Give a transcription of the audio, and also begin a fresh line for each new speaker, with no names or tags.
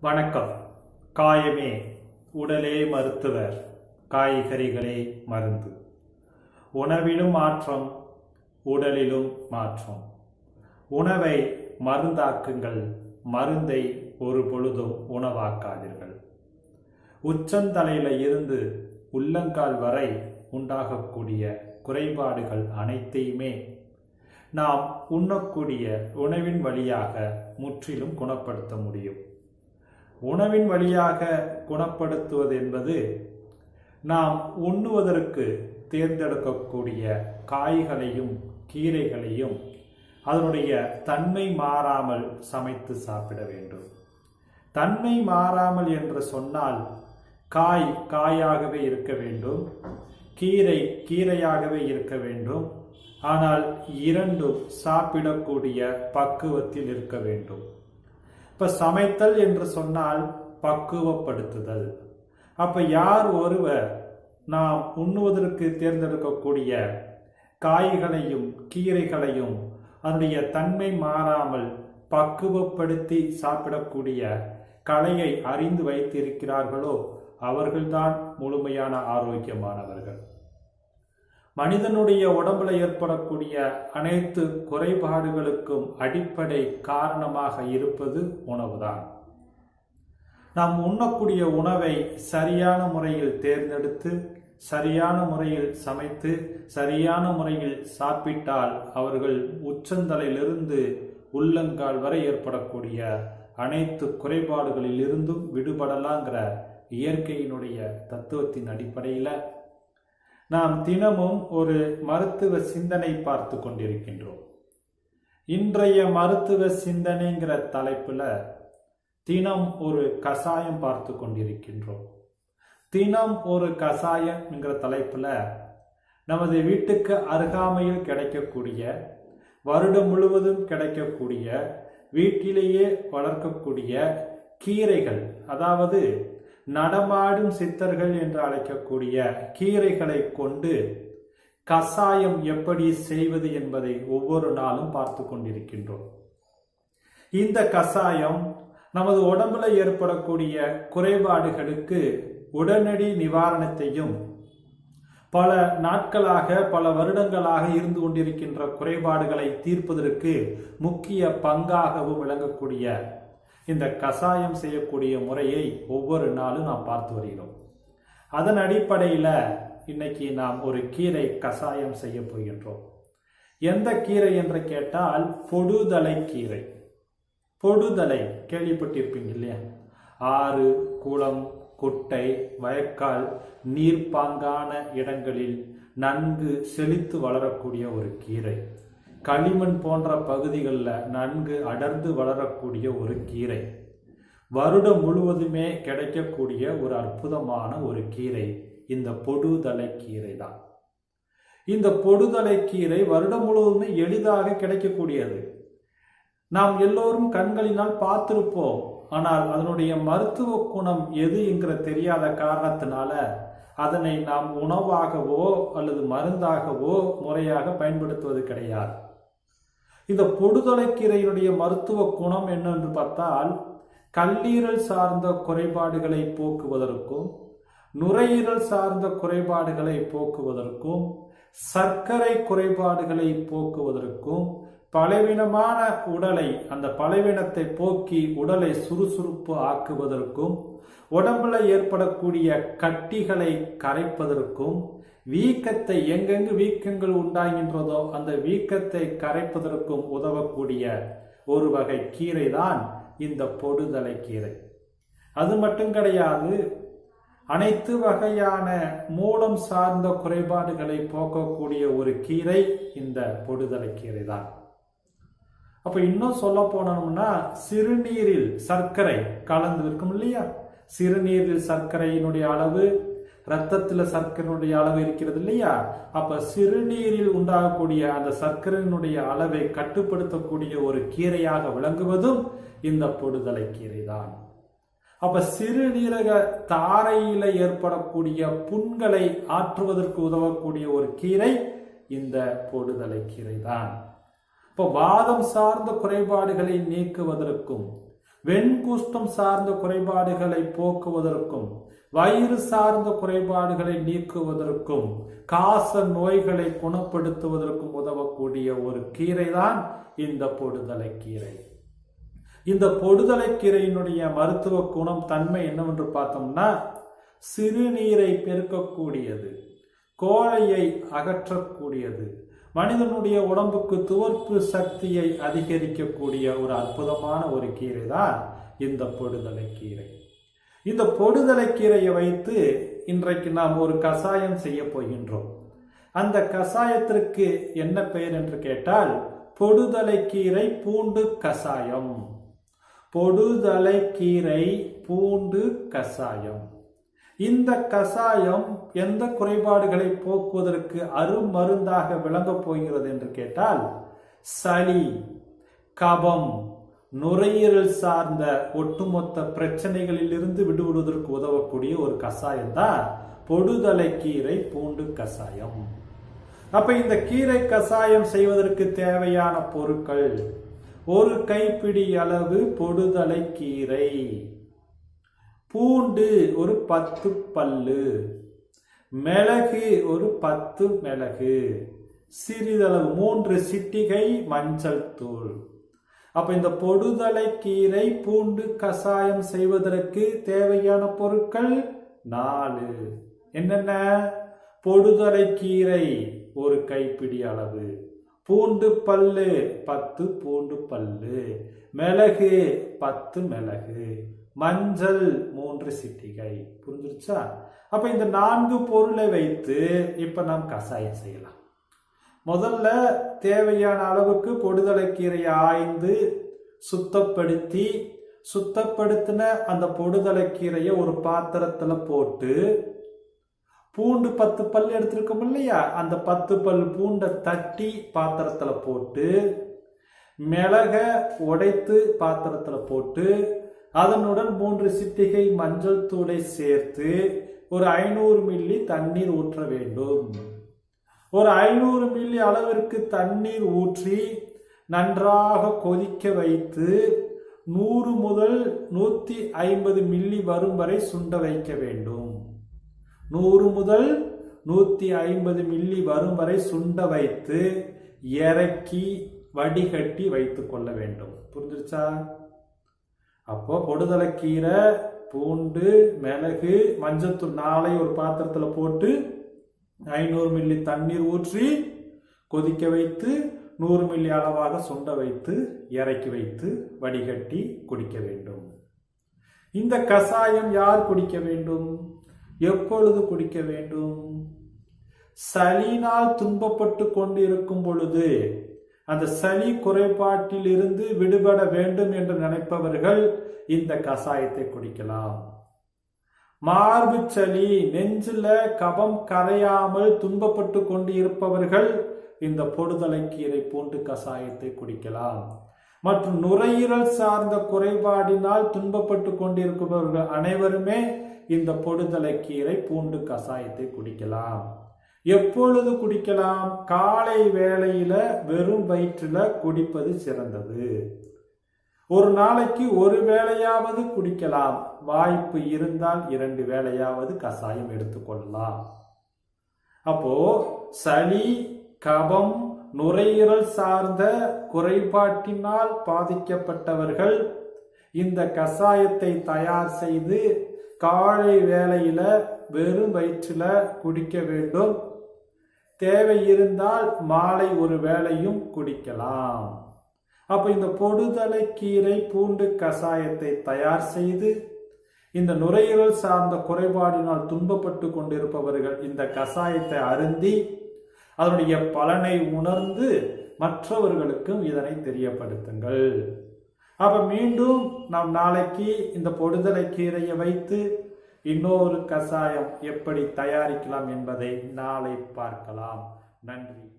வணக்கம். காயமே உடலே மருத்துவர் காய்கறிகளே மருந்து. உணவிலும் மாற்றம் உடலிலும் மாற்றம். உணவை மருந்தாக்குங்கள் மருந்தை ஒரு பொழுதும் உணவாக்காதீர்கள். உச்சந்தலையில இருந்து உள்ளங்கால் வரை உண்டாகக்கூடிய குறைபாடுகள் அனைத்தையுமே நாம் உண்ணக்கூடிய உணவின் வழியாக முற்றிலும் குணப்படுத்த முடியும். உணவின் வழியாக குணப்படுத்துவது என்பது நாம் உண்ணுவதற்கு தேர்ந்தெடுக்கக்கூடிய காய்களையும் கீரைகளையும் அதனுடைய தன்மை மாறாமல் சமைத்து சாப்பிட வேண்டும். தன்மை மாறாமல் என்று சொன்னால் காய் காயாகவே இருக்க வேண்டும் கீரை கீரையாகவே இருக்க வேண்டும் ஆனால் இரண்டும் சாப்பிடக்கூடிய பக்குவத்தில் இருக்க வேண்டும். இப்ப சமைத்தல் என்று சொன்னால் பக்குவப்படுத்துதல். அப்ப யார் ஒருவர் நாம் உண்ணுவதற்கு தேர்ந்தெடுக்கக்கூடிய காய்களையும் கீரைகளையும் அதனுடைய தன்மை மாறாமல் பக்குவப்படுத்தி சாப்பிடக்கூடிய கலையை அறிந்து வைத்திருக்கிறார்களோ அவர்கள்தான் முழுமையான ஆரோக்கியமானவர்கள். மனிதனுடைய உடம்புல ஏற்படக்கூடிய அனைத்து குறைபாடுகளுக்கும் அடிப்படை காரணமாக இருப்பது உணவுதான். நாம் உண்ணக்கூடிய உணவை சரியான முறையில் தேர்ந்தெடுத்து சரியான முறையில் சமைத்து சரியான முறையில் சாப்பிட்டால் அவர்கள் உச்சந்தலையிலிருந்து உள்ளங்கால் வரை ஏற்படக்கூடிய அனைத்து குறைபாடுகளில் இருந்தும் விடுபடலாங்கிற இயற்கையினுடைய தத்துவத்தின் அடிப்படையில் நாம் தினமும் ஒரு மருத்துவ சிந்தனை பார்த்து கொண்டிருக்கின்றோம். இன்றைய மருத்துவ சிந்தனைங்கிற தலைப்புல தினம் ஒரு கசாயம் பார்த்து கொண்டிருக்கின்றோம். தினம் ஒரு கஷாயம்ங்கிற தலைப்பில் தலைப்புல நமது வீட்டுக்கு அருகாமையில் கிடைக்கக்கூடிய வருடம் முழுவதும் கிடைக்கக்கூடிய வீட்டிலேயே வளர்க்கக்கூடிய கீரைகள் அதாவது நடமாடும் சித்தர்கள் என்று அழைக்கக்கூடிய கீரைகளை கொண்டு கசாயம் எப்படி செய்வது என்பதை ஒவ்வொரு நாளும் பார்த்து கொண்டிருக்கின்றோம். இந்த கசாயம் நமது உடம்புல ஏற்படக்கூடிய குறைபாடுகளுக்கு உடனடி நிவாரணத்தையும் பல நாட்களாக பல வருடங்களாக இருந்து கொண்டிருக்கின்ற குறைபாடுகளை தீர்ப்பதற்கு முக்கிய பங்காகவும் விளங்கக்கூடிய இந்த கசாயம் செய்யக்கூடிய முறையை ஒவ்வொரு நாளும் நாம் பார்த்து வருகிறோம். அதன் அடிப்படையில் இன்னைக்கு நாம் ஒரு கீரை கசாயம் செய்ய போகின்றோம். எந்த கீரை என்று கேட்டால் பொடுதலை கீரை. பொடுதலை கேள்விப்பட்டிருப்பீங்க இல்லையா? ஆறு குளம் குட்டை வயக்கால் நீர்ப்பாங்கான இடங்களில் நன்கு செழித்து வளரக்கூடிய ஒரு கீரை. களிமண் போன்ற பகுதிகளில் நன்கு அடர்ந்து வளரக்கூடிய ஒரு கீரை. வருடம் முழுவதுமே கிடைக்கக்கூடிய ஒரு அற்புதமான ஒரு கீரை. இந்த பொடுதலை கீரை தான். இந்த பொடுதலை கீரை வருடம் முழுவதுமே எளிதாக கிடைக்கக்கூடியது. நாம் எல்லோரும் கண்களினால் பார்த்திருப்போம். ஆனால் அதனுடைய மருத்துவ குணம் எது என்கிற தெரியாத காரணத்தினால அதனை நாம் உணவாகவோ அல்லது மருந்தாகவோ முறையாக பயன்படுத்துவது கிடையாது. இந்த பொடுதலைக்கீரையினுடைய மருத்துவ குணம் என்னென்று பார்த்தால் கல்லீரல் சார்ந்த குறைபாடுகளை போக்குவதற்கும் நுரையீரல் சார்ந்த குறைபாடுகளை போக்குவதற்கும் சர்க்கரை குறைபாடுகளை போக்குவதற்கும் பலவீனமான உடலை அந்த பலவீனத்தை போக்கி உடலை சுறுசுறுப்பு ஆக்குவதற்கும் உடம்புல ஏற்படக்கூடிய கட்டிகளை கரைப்பதற்கும் வீக்கத்தை எங்கெங்கு வீக்கங்கள் உண்டாகின்றதோ அந்த வீக்கத்தை கரைப்பதற்கும் உதவக்கூடிய ஒரு வகை கீரை தான் இந்த பொடுதலை கீரை. அது மட்டும் கிடையாது அனைத்து வகையான மூலம் சார்ந்த குறைபாடுகளை போக்கக்கூடிய ஒரு கீரை இந்த பொடுதலை கீரை தான் அப்ப இன்னும் சொல்ல போனோம்னா சிறுநீரில் சர்க்கரை கலந்து இருக்கும் இல்லையா? சிறுநீரில் சர்க்கரையினுடைய அளவு ரத்தத்துல சர்க்கரையினுடைய அளவு இருக்கிறது இல்லையா? அப்ப சிறுநீரில் உண்டாகக்கூடிய அந்த சர்க்கரையினுடைய அளவை கட்டுப்படுத்தக்கூடிய ஒரு கீரையாக விளங்குவதும் இந்த பொடுதலை கீரை தான் அப்ப சிறுநீரக தாரையில ஏற்படக்கூடிய புண்களை ஆற்றுவதற்கு உதவக்கூடிய ஒரு கீரை இந்த பொடுதலை கீரை தான் இப்போ வாதம் சார்ந்த குறைபாடுகளை நீக்குவதற்கும் வெண்குஷ்டம் சார்ந்த குறைபாடுகளை போக்குவதற்கும் வயிறு சார்ந்த குறைபாடுகளை நீக்குவதற்கும் காச நோய்களை குணப்படுத்துவதற்கும் உதவக்கூடிய ஒரு கீரை தான் இந்த பொடுதலை கீரை. இந்த பொடுதலை கீரையினுடைய மருத்துவ குணம் தன்மை என்னவென்று பார்த்தோம்னா சிறுநீரை பெருக்கக்கூடியது கோழையை அகற்றக்கூடியது மனிதனுடைய உடம்புக்கு துவர்ப்பு சக்தியை அதிகரிக்கக்கூடிய ஒரு அற்புதமான ஒரு கீரை தான் இந்த பொடுதலை கீரை. இந்த பொடுதலை கீரையை வைத்து இன்றைக்கு நாம் ஒரு கசாயம் செய்ய போகின்றோம். அந்த கசாயத்திற்கு என்ன பெயர் என்று கேட்டால் பொடுதலை கீரை பூண்டு கசாயம். பொடுதலை கீரை பூண்டு கசாயம். இந்த கசாயம் எந்த குறைபாடுகளை போக்குவதற்கு அருமருந்தாக விளங்கப் போகிறது என்று கேட்டால் சளி கபம் நுரையீரல் சார்ந்த ஒட்டுமொத்த பிரச்சனைகளிலிருந்து விடுபடுவதற்கு உதவக்கூடிய ஒரு கஷாயம் தான் பொடுதலை கீரை பூண்டு கசாயம் அப்ப இந்த கீரை கசாயம் செய்வதற்கு தேவையான பொருட்கள் ஒரு கைப்பிடி அளவு பொடுதலை கீரை பூண்டு ஒரு பத்து பல்லு மிளகு ஒரு பத்து மிளகு சிறிதளவு மூன்று சிட்டிகை மஞ்சள் தூள். அப்ப இந்த பொடுதலை கீரை பூண்டு கசாயம் செய்வதற்கு தேவையான பொருட்கள் நாலு. என்னென்ன? பொடுதலை கீரை ஒரு கைப்பிடி அளவு. பூண்டு பல்லு பத்து பூண்டு பல்லு. மிளகு பத்து மிளகு. மஞ்சள் மூன்று சிட்டிகை. புரிஞ்சிருச்சா? அப்ப இந்த நான்கு பொருளை வைத்து இப்ப நாம் கசாயம் செய்யலாம். முதல்ல தேவையான அளவுக்கு பொடுதலை கீரையை ஆய்ந்து சுத்தப்படுத்தி சுத்தப்படுத்தின அந்த பொடுதலை கீரையை ஒரு பாத்திரத்துல போட்டு பூண்டு பத்து பல் எடுத்திருக்கோம் இல்லையா? அந்த பத்து பல் பூண்டை தட்டி பாத்திரத்துல போட்டு மிளக உடைத்து பாத்திரத்துல போட்டு அதனுடன் மூன்று சிட்டிகை மஞ்சள் தூளை சேர்த்து ஒரு ஐநூறு மில்லி தண்ணீர் ஊற்ற வேண்டும். ஒரு ஐநூறு மில்லி அளவிற்கு தண்ணீர் ஊற்றி நன்றாக கொதிக்க வைத்து நூறு முதல் நூற்றி ஐம்பது மில்லி வரும் வரை சுண்ட வைக்க வேண்டும். நூறு முதல் நூற்றி ஐம்பது மில்லி வரும் வரை சுண்ட வைத்து இறக்கி வடிகட்டி வைத்து கொள்ள வேண்டும். புரிஞ்சிருச்சா? அப்போ பொடுதலைக்கீரை பூண்டு மிளகு மஞ்சத்தூள் நாளை ஒரு பாத்திரத்தில் போட்டு ஐநூறு மில்லி தண்ணீர் ஊற்றி கொதிக்க வைத்து நூறு மில்லி அளவாக சுண்ட வைத்து இறக்கி வைத்து வடிகட்டி குடிக்க வேண்டும். இந்த கசாயம் யார் குடிக்க வேண்டும்? எப்பொழுது குடிக்க வேண்டும்? சளினால் துன்பப்பட்டு கொண்டு இருக்கும் பொழுது அந்த சளி குறைபாட்டில் இருந்து விடுபட வேண்டும் என்று நினைப்பவர்கள் இந்த கசாயத்தை குடிக்கலாம். மார்பு சளி நெஞ்சில கபம் கரையாமல் துன்பப்பட்டு கொண்டு இருப்பவர்கள் இந்த பொடுதலை கீரை பூண்டு கசாயத்தை குடிக்கலாம். மற்றும் நுரையீரல் சார்ந்த குறைபாடினால் துன்பப்பட்டு கொண்டிருப்பவர்கள் அனைவருமே இந்த பொடுதலை கீரை பூண்டு கசாயத்தை குடிக்கலாம். எப்பொழுது குடிக்கலாம்? காலை வேளையில வெறும் வயிற்றுல குடிப்பது சிறந்தது. ஒரு நாளைக்கு ஒரு வேளையாவது குடிக்கலாம். வாய்ப்பு இருந்தால் இரண்டு வேளையாவது கசாயம் எடுத்துக்கொள்ளலாம். அப்போ சளி கபம் நுரையீரல் சார்ந்த குறைபாட்டினால் பாதிக்கப்பட்டவர்கள் இந்த கசாயத்தை தயார் செய்து காலை வேளையில வெறும் வயிற்றில் குடிக்க வேண்டும். தேவை இருந்தால் மாலை ஒரு வேளையும் குடிக்கலாம். அப்போ இந்த பொடுதலை கீரை பூண்டு கசாயத்தை தயார் செய்து இந்த நுரையீரல் சார்ந்த குறைபாடினால் துன்பப்பட்டு கொண்டிருப்பவர்கள் இந்த கசாயத்தை அருந்தி அதனுடைய பலனை உணர்ந்து மற்றவர்களுக்கும் இதனை தெரியப்படுத்துங்கள். அப்ப மீண்டும் நாம் நாளைக்கு இந்த பொடுதலை கீரையை வைத்து இன்னொரு கசாயம் எப்படி தயாரிக்கலாம் என்பதை நாளை பார்க்கலாம். நன்றி.